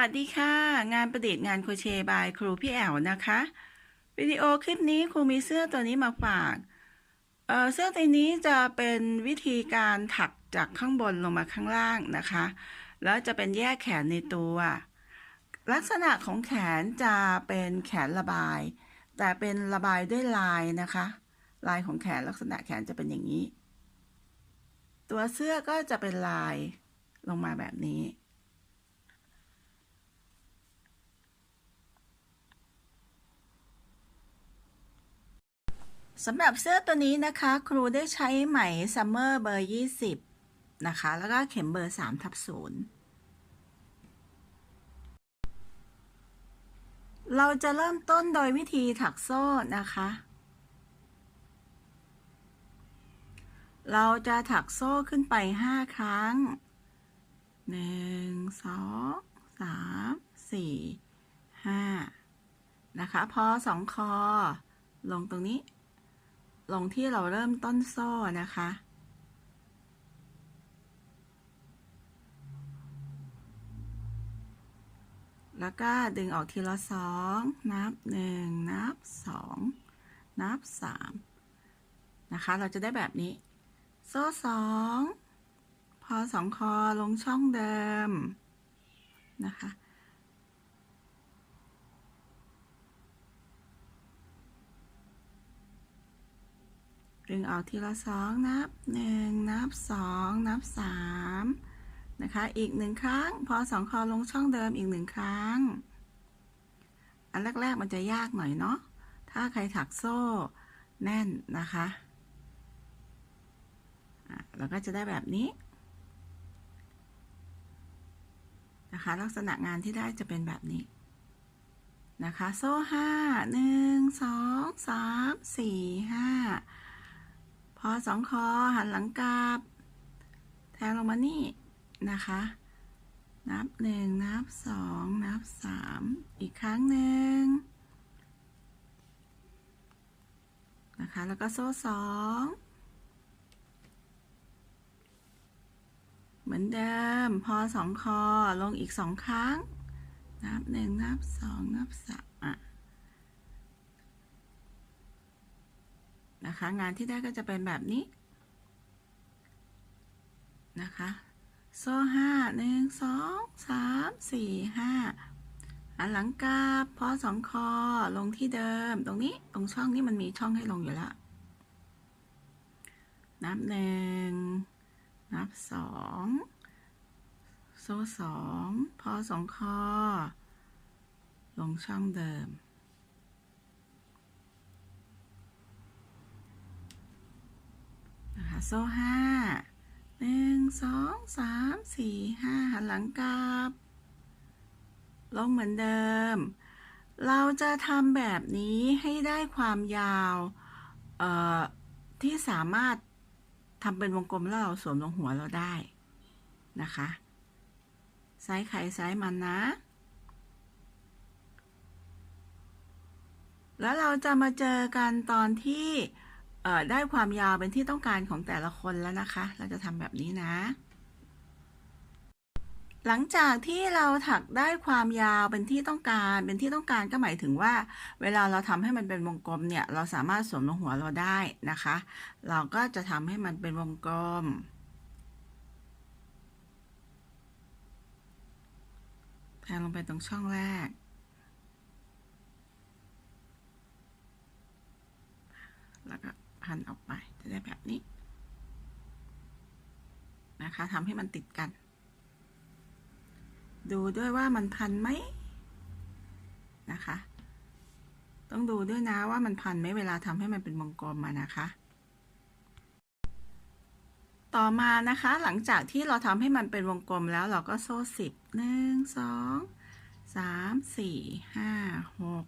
วัสดีค่ะ งานประดิษฐ์งานโคเชบายครูพี่แอวนะคะ วิดีโอคลิปนี้ครูมีเสื้อตัวนี้มาฝากเเสื้อตัวนี้จะเป็นวิธีการถักจากข้างบนลงมาข้างล่างนะคะ แล้วจะเป็นแยกแขนในตัว ลักษณะของแขนจะเป็นแขนระบาย แต่เป็นระบายด้วยลายนะคะ ลายของแขนลักษณะแขนจะเป็นอย่างนี้ ตัวเสื้อก็จะเป็นลายลงมาแบบนี้ สำหรับเสื้อตัวนี้นะคะ ครูได้ใช้ไหมซัมเมอร์เบอร์ 20 นะคะ แล้วก็เข็มเบอร์ 3 ทับ 0 เราจะเริ่มต้นโดยวิธีถักโซ่นะคะ เราจะถักโซ่ขึ้นไป 5 ครั้ง 1 2 3 4 5 นะคะ พอสองคอ ลงตรงนี้ ลงที่เราเริ่มต้นโซ่นะคะ แล้วก็ดึงออกทีละสองนับหนึ่งนับสองนับสามนะคะ เราจะได้แบบนี้ โซ่สองพอสองคอลงช่องเดิมนะคะ ดึงออกทีละสองนับหนึ่งนับสองนับสามนะคะ อีกหนึ่งครั้ง พอสองคอลงช่องเดิมอีกหนึ่งครั้ง อันแรก ๆ มันจะยากหน่อยเนาะ ถ้าใครถักโซ่แน่นนะคะเราก็จะได้แบบนี้นะคะ ลักษณะงานที่ได้จะเป็นแบบนี้นะคะ โซ่ห้าหนึ่งสองสามสี่ห้า อสองคอหันหลังกลับ แทงลงมานี่นะคะ นับหนึ่งนับสองนับสามอีกครั้งหนึ่งนะคะ แล้วก็โซ่สองเหมือนเดิม พอสองคอลงอีกสองครั้ง นับหนึ่งนับสองนับสามอะ นะคะ งานที่ได้ก็จะเป็นแบบนี้นะคะโซ่ห้าหนึ่งสองสามสี่ห้าอันหลังกลับพอสองคอลงที่เดิม ตรงนี้ตรงช่องนี้มันมีช่องให้ลงอยู่แล้ว นับหนึ่งนับสองโซ่สองพอสองคอลงช่องเดิม นะคะโซ่ห้าหนึ่งสองสามสี่ห้าหันหลังกลับ ลงเหมือนเดิม เราจะทำแบบนี้ให้ได้ความยาวที่สามารถทำเป็นวงกลมแล้วเราสวมลงหัวเราได้นะคะไซส์ไข่ไซส์มันนะ แล้วเราจะมาเจอกันตอนที่ ได้ความยาวเป็นที่ต้องการของแต่ละคนแล้วนะคะ เราจะทำแบบนี้นะ หลังจากที่เราถักได้ความยาวเป็นที่ต้องการ เป็นที่ต้องการก็หมายถึงว่า เวลาเราทำให้มันเป็นวงกลมเนี่ย เราสามารถสวมลงหัวเราได้นะคะ เราก็จะทำให้มันเป็นวงกลมแทงลงไปตรงช่องแรก แล้วก็ พันออกไป จะได้แบบนี้ นะคะทำให้มันติดกัน ดูด้วยว่ามันพันไหมนะคะ ต้องดูด้วยนะว่ามันพันไหมเวลาทำให้มันเป็นวงกลมมานะคะ ต่อมานะคะหลังจากที่เราทำให้มันเป็นวงกลมแล้วเราก็โซ่สิบหนึ่งสองสามสี่ห้าหก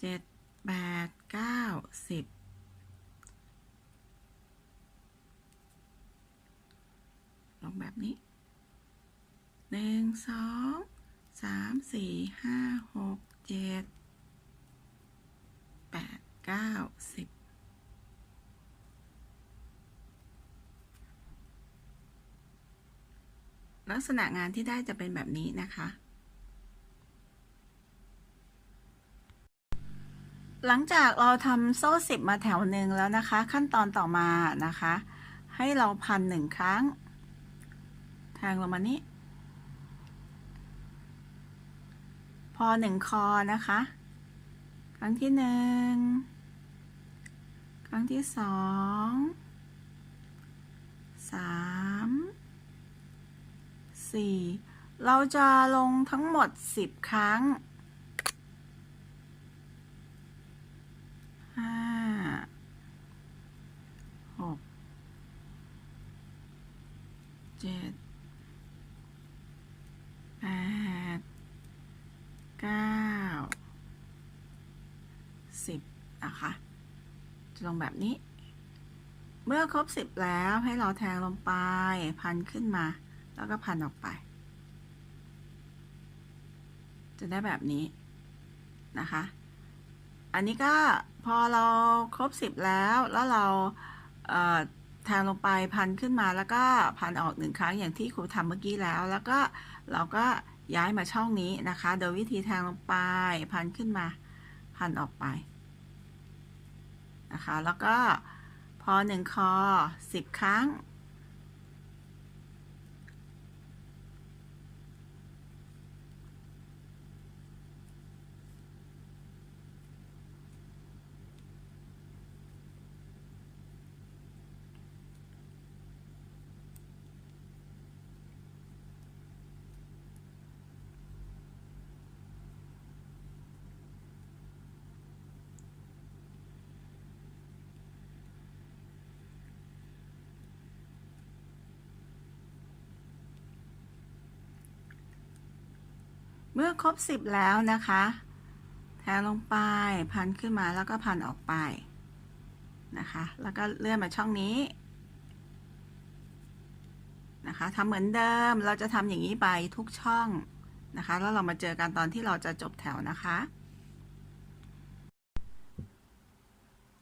เจ็ดแปดเก้าสิบ งแบบนี้หนึ่งสองสามสี่ห้าหกเจ็ดแปดเก้าสิบลักษณะงานที่ได้จะเป็นแบบนี้นะคะ หลังจากเราทำโซ่สิบมาแถวหนึ่งแล้วนะคะ ขั้นตอนต่อมานะคะ ให้เราพันหนึ่งครั้ง แทงลงมานี้ พอหนึ่งคอนะคะ ครั้งที่หนึ่ง ครั้งที่สอง สาม สี่ เราจะลงทั้งหมดสิบครั้งห้าหกเจ็ด 10นะคะจะลงแบบนี้ เมื่อครบ 10 แล้วให้เราแทงลงไปพันขึ้นมา แล้วก็พันออกไป จะได้แบบนี้นะคะ อันนี้ก็พอเราครบ 10 แล้วแล้วเราเแทงลงไปพันขึ้นมาแล้วก็พันออกหนึ่งครั้งอย่างที่ครูทำเมื่อกี้แล้ว แล้วก็เราก็ย้ายมาช่องนี้นะคะ โดยวิธีแทงลงไปพันขึ้นมา พันออกไป นะคะ แล้วก็พอหนึ่งคอสิบครั้ง เมื่อครบสิบแล้วนะคะ แทงลงไปพันขึ้นมาแล้วก็พันออกไปนะคะ แล้วก็เลื่อนมาช่องนี้นะคะทำเหมือนเดิมเราจะทำอย่างนี้ไปทุกช่องนะคะ แล้วเรามาเจอกันตอนที่เราจะจบแถวนะคะ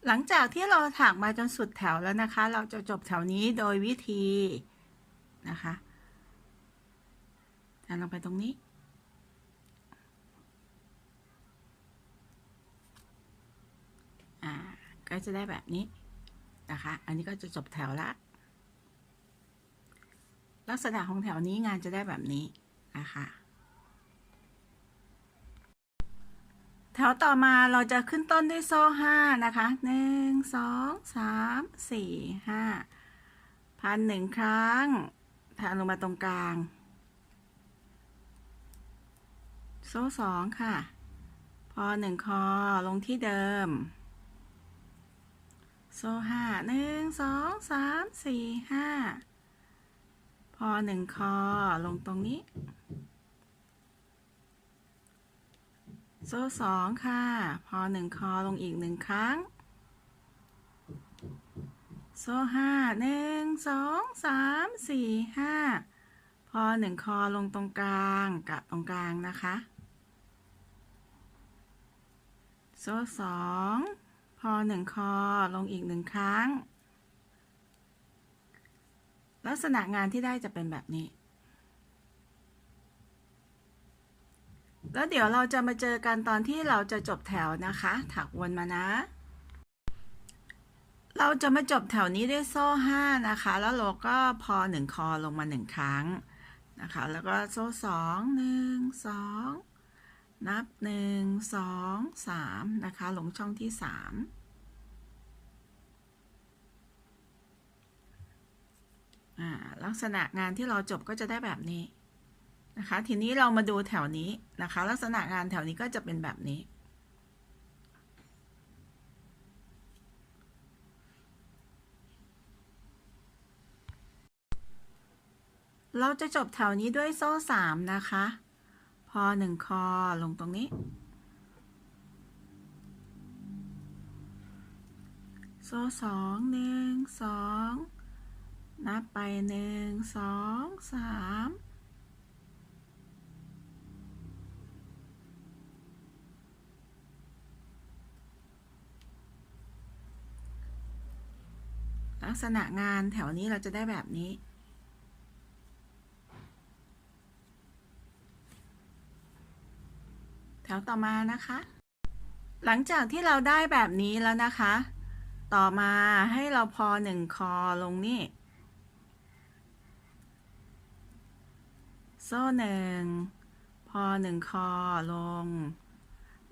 หลังจากที่เราถักมาจนสุดแถวแล้วนะคะ เราจะจบแถวนี้โดยวิธีนะคะแทงลงไปตรงนี้ อ่า ก็จะได้แบบนี้นะคะ อันนี้ก็จะจบแถวละ ลักษณะของแถวนี้งานจะได้แบบนี้นะคะแถวต่อมาเราจะขึ้นต้นด้วยโซ่ห้านะคะหนึ่งสองสามสี่ห้าพันหนึ่งครั้งแทงลงมาตรงกลาง โซ่สองค่ะ พอหนึ่งคอลงที่เดิม โซ่ห้าหนึ่งสองสามสี่ห้าพอหนึ่งคอลงตรงนี้ โซ่สองค่ะ พอหนึ่งคอลงอีกหนึ่งครั้ง โซ่ห้าหนึ่งสองสามสี่ห้าพอหนึ่งคอลงตรงกลางกับตรงกลางนะคะ โซ่สอง อหนึ่งคอลงอีกหนึ่งครั้ง ลักษณะงานที่ได้จะเป็นแบบนี้ แล้วเดี๋ยวเราจะมาเจอกันตอนที่เราจะจบแถวนะคะ ถักวนมานะ เราจะมาจบแถวนี้ด้วยโซ่ห้านะคะ แล้วเราก็พอหนึ่งคอลงมาหนึ่งครั้งนะคะ แล้วก็โซ่สองหนึ่งสองนับ 1 2 3 นะคะ ลงช่องที่ 3 ลักษณะงานที่เราจบก็จะได้แบบนี้นะคะ ทีนี้เรามาดูแถวนี้นะคะ ลักษณะงานแถวนี้ก็จะเป็นแบบนี้ เราจะจบแถวนี้ด้วยโซ่สามนะคะ พอหนึ่งคอลงตรงนี้ โซ่สองหนึ่งสอง นับไปหนึ่งสองสามลักษณะงานแถวนี้เราจะได้แบบนี้ แถวต่อมานะคะ หลังจากที่เราได้แบบนี้แล้วนะคะ ต่อมาให้เราพอหนึ่งคอลงนี่ โซ่หนึ่ง พอหนึ่งคอลง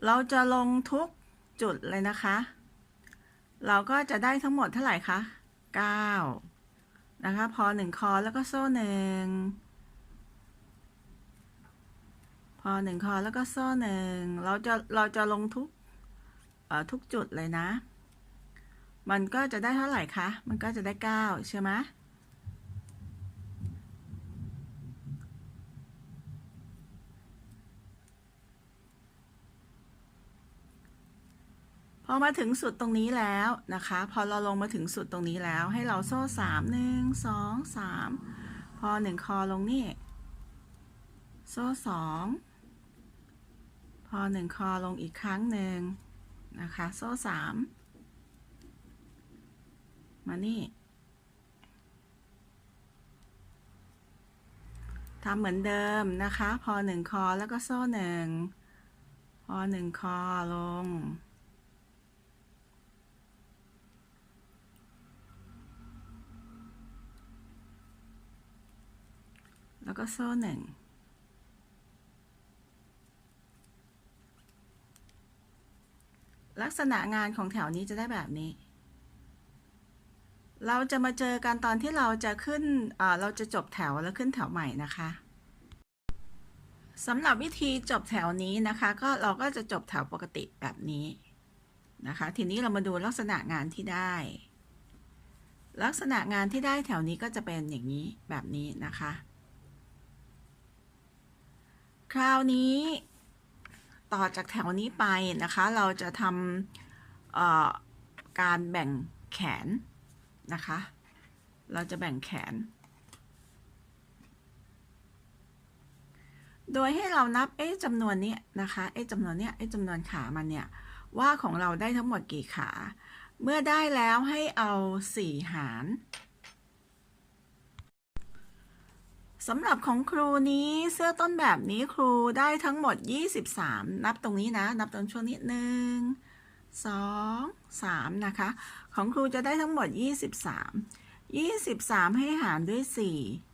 เราจะลงทุกจุดเลยนะคะ เราก็จะได้ทั้งหมดเท่าไหร่คะเก้านะคะ พอหนึ่งคอแล้วก็โซ่หนึ่ง พอหนึ่งคอแล้วก็โซ่หนึ่ง เราจะ เราจะลงทุกทุกจุดเลยนะ มันก็จะได้เท่าไหร่คะ มันก็จะได้เก้าใช่ไหม พอมาถึงสุดตรงนี้แล้วนะคะ พอเราลงมาถึงสุดตรงนี้แล้ว ให้เราโซ่สามหนึ่งสองสามพอหนึ่งคอลงนี่โซ่สองพอหนึ่งคอลงอีกครั้งหนึ่งนะคะ โซ่สามมานี่ทำเหมือนเดิมนะคะ พอหนึ่งคอแล้วก็โซ่หนึ่งพอหนึ่งคอลง แล้วก็โซ่หนึ่งลักษณะงานของแถวนี้จะได้แบบนี้ เราจะมาเจอกันตอนที่เราจะขึ้นเเราจะจบแถวแล้วขึ้นแถวใหม่นะคะสำหรับวิธีจบแถวนี้นะคะ ก็เราก็จะจบแถวปกติแบบนี้นะคะ ทีนี้เรามาดูลักษณะงานที่ได้ ลักษณะงานที่ได้แถวนี้ก็จะเป็นอย่างนี้แบบนี้นะคะ คราวนี้ ต่อจากแถวนี้ไปนะคะ เราจะทำการแบ่งแขนนะคะ เราจะแบ่งแขน โดยให้เรานับเอ๊ะจำนวนเนี้ยนะคะเอ๊ะจำนวนเนี้ยเอ๊ะจำนวนขามันเนี่ยว่าของเราได้ทั้งหมดกี่ขา เมื่อได้แล้วให้เอาสี่หาร สำหรับของครูนี้เสื้อต้นแบบนี้ครูได้ทั้งหมด 23 นับตรงนี้นะ นับตรงช่วงนี้หนึ่งสองสามนะคะ ของครูจะได้ทั้งหมด 23 23 ให้หารด้วย 4